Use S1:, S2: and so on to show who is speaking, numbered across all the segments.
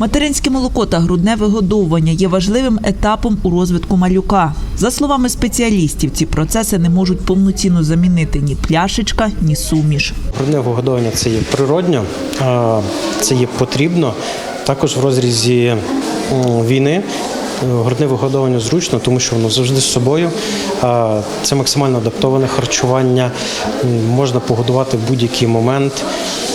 S1: Материнське молоко та грудне вигодовування є важливим етапом у розвитку малюка. За словами спеціалістів, ці процеси не можуть повноцінно замінити ні пляшечка, ні суміш.
S2: Грудне вигодовування це є природньо, це є потрібно. Також в розрізі війни е, грудне вигодовування зручно, тому що воно завжди з собою. Це максимально адаптоване харчування, можна погодувати в будь-який момент.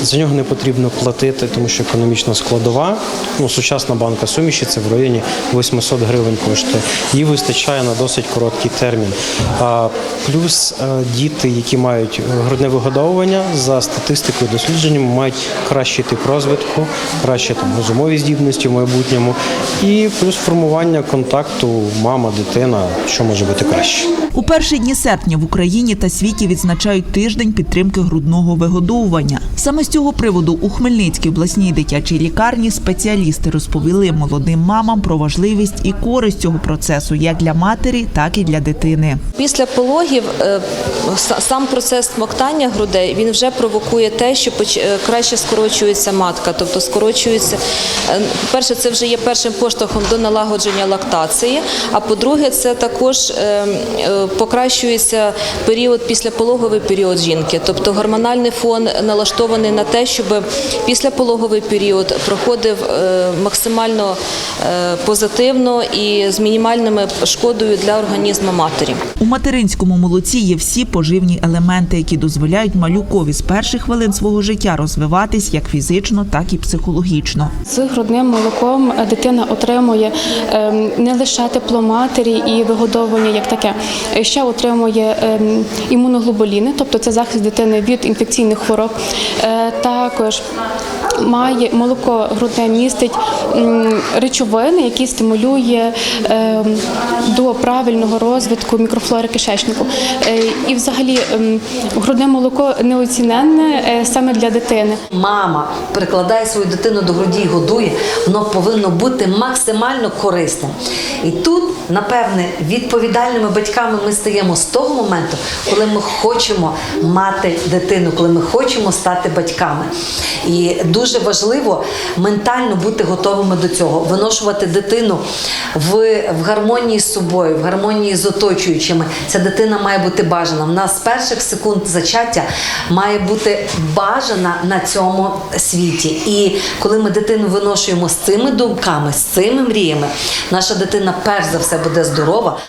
S2: За нього не потрібно платити, тому що економічна складова. Ну, сучасна банка суміші це в районі 800 гривень коштує. Її вистачає на досить короткий термін. А, плюс е, діти, які мають грудне вигодовування, за статистикою дослідженнями, мають кращий тип розвитку, кращі там розумові здібності в майбутньому, і плюс формування контакту мама-дитина, що може бути краще.
S1: У перші дні серпня в Україні та світі відзначають тиждень підтримки грудного вигодовування. Саме з цього приводу у Хмельницькій обласній дитячій лікарні спеціалісти розповіли молодим мамам про важливість і користь цього процесу як для матері, так і для дитини.
S3: Після пологів е, сам процес смоктання грудей він вже провокує те, що е, краще скорочується матка, тобто скорочується. е, Перше, це вже є першим поштовхом до налагодження лактації. А по-друге, це також покращується період післяпологовий період жінки, тобто гормональний фон налаштований на те, щоб післяпологовий період проходив е, максимально позитивно і з мінімальними шкодою для організму матері.
S1: У материнському молоці є всі поживні елементи, які дозволяють малюкові з перших хвилин свого життя розвиватись як фізично, так і психологічно.
S4: З грудним молоком е, дитина отримує ем, не лише тепло матері і вигодовування як таке, е, ще отримує ем, імуноглобуліни, тобто це захист дитини від інфекційних хвороб. Е, Також має молоко грудне містить м, речовини, які стимулює ем, до правильного розвитку мікрофлори кишечнику. Е, І взагалі ем, грудне молоко неоціненне е, саме для дитини.
S5: мама прикладає свою дитину до груді і годує, воно повинно бути максимально корисним. І тут, напевне, відповідальними батьками ми стаємо з того моменту, коли ми хочемо мати дитину, коли ми хочемо стати батьками. І дуже важливо ментально бути готовими до цього, виношувати дитину в, в гармонії з собою, в гармонії з оточуючими. Ця дитина має бути бажана. В нас з перших секунд зачаття має бути бажана на цьому світі. І коли ми дитину виношуємо з цими думками, з цими мріями, наша дитина перш за все буде здорова.